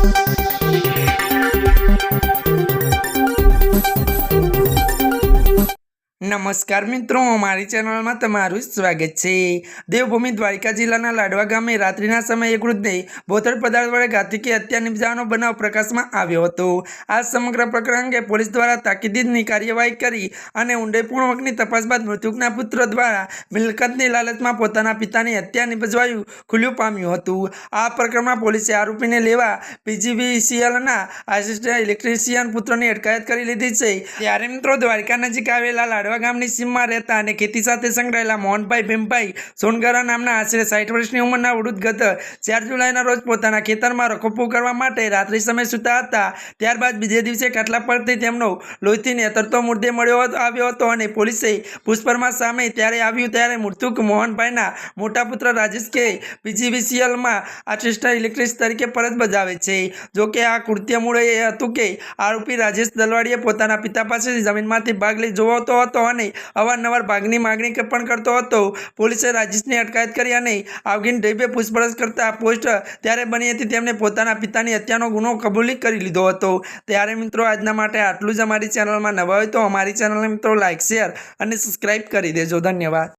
Thank you. નમસ્કાર મિત્રો, મારી ચેનલમાં તમારું સ્વાગત છે. દેવભૂમિ દ્વારિકા જિલ્લાના લાડવા ગામે રાત્રિના સમયે વૃદ્ધને બોતળ પદાર્થ વડે ઘાતકી હત્યા નિપજાવવાનો બનાવ પ્રકાશમાં આવ્યો હતો. આ સમગ્ર પ્રકરણ અંગે પોલીસ દ્વારા તાકીદની કાર્યવાહી કરી અને ઊંડાઈપૂર્વકની તપાસ બાદ મૃતકના પુત્ર દ્વારા મિલકતની લાલચમાં પોતાના પિતાની હત્યા નિપજવાયું ખુલ્યું પામ્યું હતું. આ પ્રકરણમાં પોલીસે આરોપીને લેવા પીજીવીસીએલના આસિસ્ટન્ટ ઇલેક્ટ્રિશિયન પુત્રની અટકાયત કરી લીધી છે. ત્યારે મિત્રો, દ્વારિકા નજીક આવેલા લાડવા ગામની સીમમાં રહેતા અને ખેતી સાથે સંકળાયેલા મોહનભાઈ ભીમભાઈ સોનગરા નામના આશરે સાઠ વર્ષની ઉંમરના વૃદ્ધ ગત ચાર જુલાઈના રોજ પોતાના ખેતરમાં રખોપું કરવા માટે રાત્રિ સમય સૂતા હતા. ત્યારબાદ બીજે દિવસે કાટલા પરથી તેમનો લોહીથી નેતરતો મુદ્દે મળ્યો આવ્યો હતો અને પોલીસે પુષ્પરમાં સામે ત્યારે આવ્યું ત્યારે મૃતક મોહનભાઈના મોટા પુત્ર રાજેશ કે પીજીવીસીએલમાં આસિસ્ટન્ટ ઇલેક્ટ્રિક તરીકે ફરજ બજાવે છે. જોકે આ કૃત્ય મૂળ એ હતું કે આરોપી રાજેશ દલવાડીએ પોતાના પિતા પાસેથી જમીનમાંથી ભાગ લઈ જોવાતો હતો અને અવારનવાર ભાગની માગણી પણ કરતો હતો. પોલીસે રાજેશની અટકાયત કરી અને આવગીન ડેબે પૂછપરછ કરતા પોસ્ટ ત્યારે બની હતી. તેમણે પોતાના પિતાની હત્યાનો ગુનો કબૂલી કરી લીધો હતો. ત્યારે મિત્રો, આજના માટે આટલું જ અમારી ચેનલમાં નવા હોય તો અમારી ચેનલને મિત્રો લાઇક શેર અને સબસ્ક્રાઈબ કરી દેજો. ધન્યવાદ.